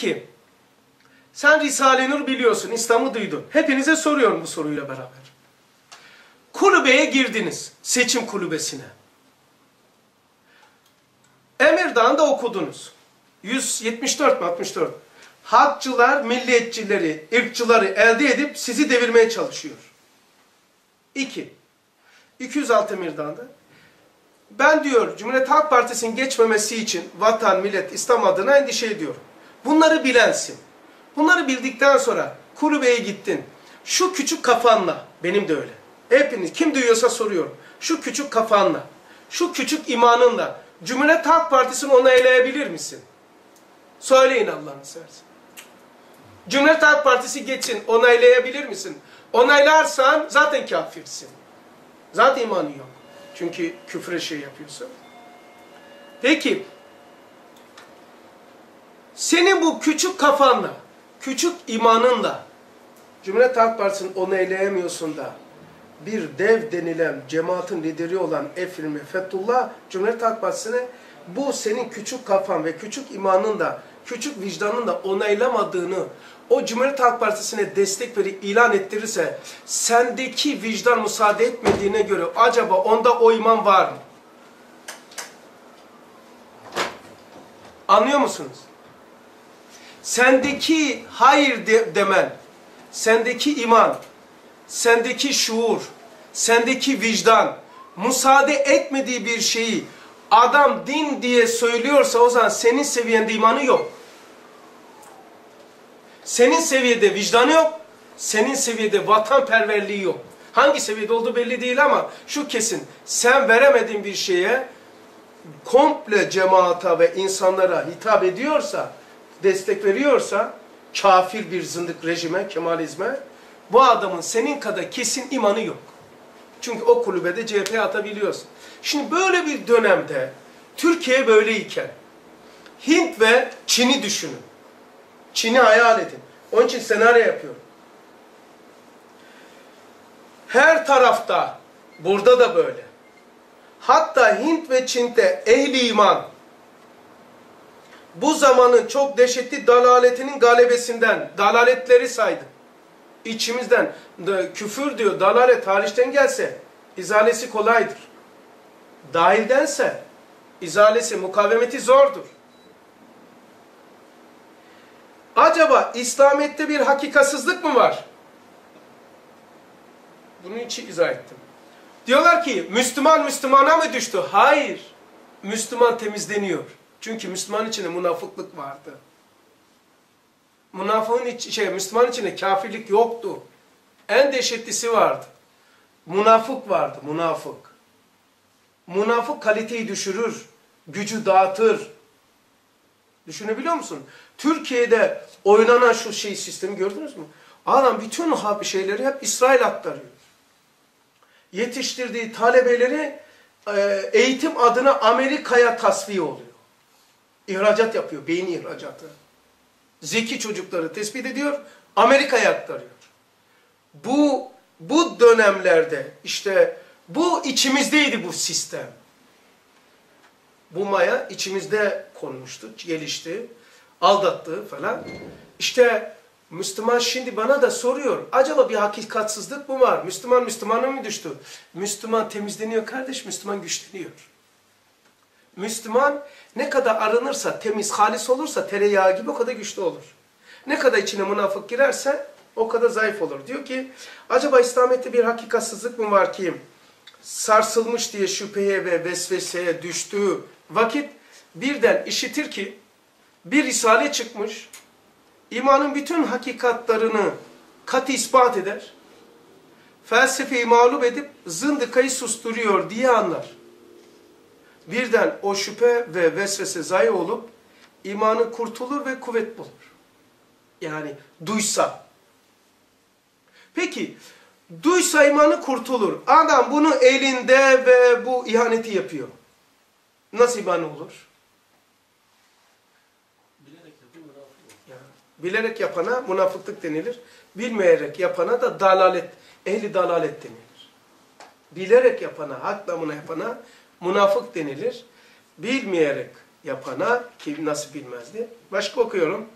ki sen Risale-i Nur biliyorsun, İslam'ı duydun. Hepinize soruyorum bu soruyla beraber. Kulübeye girdiniz, seçim kulübesine. Emirdağ'da okudunuz. 174 mi 64? Hakçılar, milliyetçileri, ırkçıları elde edip sizi devirmeye çalışıyor. 2. 206 Emirdağ'da. Ben diyor Cumhuriyet Halk Partisi'nin geçmemesi için vatan, millet, İslam adına endişe ediyorum. Bunları bilensin. Bunları bildikten sonra kulübeye gittin. Şu küçük kafanla, benim de öyle. Hepiniz kim duyuyorsa soruyorum. Şu küçük kafanla, şu küçük imanınla Cumhuriyet Halk Partisi'ni onaylayabilir misin? Söyleyin Allah'ını seversen. Cumhuriyet Halk Partisi geçsin, onaylayabilir misin? Onaylarsan zaten kafirsin. Zaten imanı yok. Çünkü küfre şey yapıyorsun. Peki, senin bu küçük kafanla, küçük imanınla Cumhuriyet Halk Partisi'ni onaylayamıyorsun da bir dev denilen cemaatin lideri olan Efilmi Fethullah Cumhuriyet Halk Partisi'ne bu senin küçük kafan ve küçük imanın da küçük vicdanın da onaylamadığını o Cumhuriyet Halk Partisi'ne destek verip ilan ettirirse sendeki vicdan müsaade etmediğine göre acaba onda o iman var mı? Anlıyor musunuz? Sendeki hayır de demen, sendeki iman, sendeki şuur, sendeki vicdan, müsaade etmediği bir şeyi adam din diye söylüyorsa o zaman senin seviyende imanı yok. Senin seviyede vicdanı yok, senin seviyede vatanperverliği yok. Hangi seviyede olduğu belli değil ama şu kesin. Sen veremediğin bir şeye komple cemaata ve insanlara hitap ediyorsa, destek veriyorsa, kafir bir zındık rejime, kemalizme, bu adamın senin kadar kesin imanı yok. Çünkü o kulübede CHP atabiliyorsun. Şimdi böyle bir dönemde Türkiye böyleyken Hint ve Çin'i düşünün. Çin'i hayal edin. Onun için senaryo yapıyorum. Her tarafta, burada da böyle. Hatta Hint ve Çin'de ehli iman bu zamanın çok dehşetli dalaletinin galebesinden dalaletleri saydı. İçimizden küfür diyor, dalalet tarihten gelse izalesi kolaydır. Dahildense izalesi, mukavemeti zordur. Acaba İslamiyet'te bir hakikatsızlık mı var? Bunun için izah ettim. Diyorlar ki Müslüman Müslümana mı düştü? Hayır. Müslüman temizleniyor. Çünkü Müslüman içinde münafıklık vardı. Münafığın iç, şey, Müslüman içinde kafirlik yoktu. En dehşetlisi vardı. Münafık vardı, münafık. Münafık kaliteyi düşürür, gücü dağıtır. Düşünebiliyor musun? Türkiye'de oynanan şu şey sistemi gördünüz mü? Adam bütün şeyleri hep İsrail aktarıyor. Yetiştirdiği talebeleri e, eğitim adına Amerika'ya tasfiye oluyor. İhracat yapıyor, beyin ihracatı. Zeki çocukları tespit ediyor, Amerika'ya aktarıyor. Bu, bu dönemlerde işte bu içimizdeydi bu sistem. Bu maya içimizde konmuştu, gelişti, aldattı falan. İşte Müslüman şimdi bana da soruyor. Acaba bir hakikatsızlık mı var? Müslüman Müslümana mı düştü? Müslüman temizleniyor kardeş, Müslüman güçleniyor. Müslüman ne kadar aranırsa, temiz, halis olursa tereyağı gibi o kadar güçlü olur. Ne kadar içine münafık girerse o kadar zayıf olur. Diyor ki acaba İslamiyet'te bir hakikatsızlık mı var ki sarsılmış diye şüpheye ve vesveseye düştüğü vakit birden işitir ki bir risale çıkmış, imanın bütün hakikatlarını kat ispat eder, felsefeyi mağlup edip zındıkayı susturuyor diye anlar. Birden o şüphe ve vesvese zayi olup imanı kurtulur ve kuvvet bulur. Yani duysa. Peki, duysa imanı kurtulur. Adam bunu elinde ve bu ihaneti yapıyor. Nasıl iman olur? Bilerek yapana münafıklık denilir. Bilmeyerek yapana da dalalet, ehli dalalet denilir. Bilerek yapana, hak namına yapana münafık denilir. Bilmeyerek yapana ki nasıl bilmezdi. Başka okuyorum.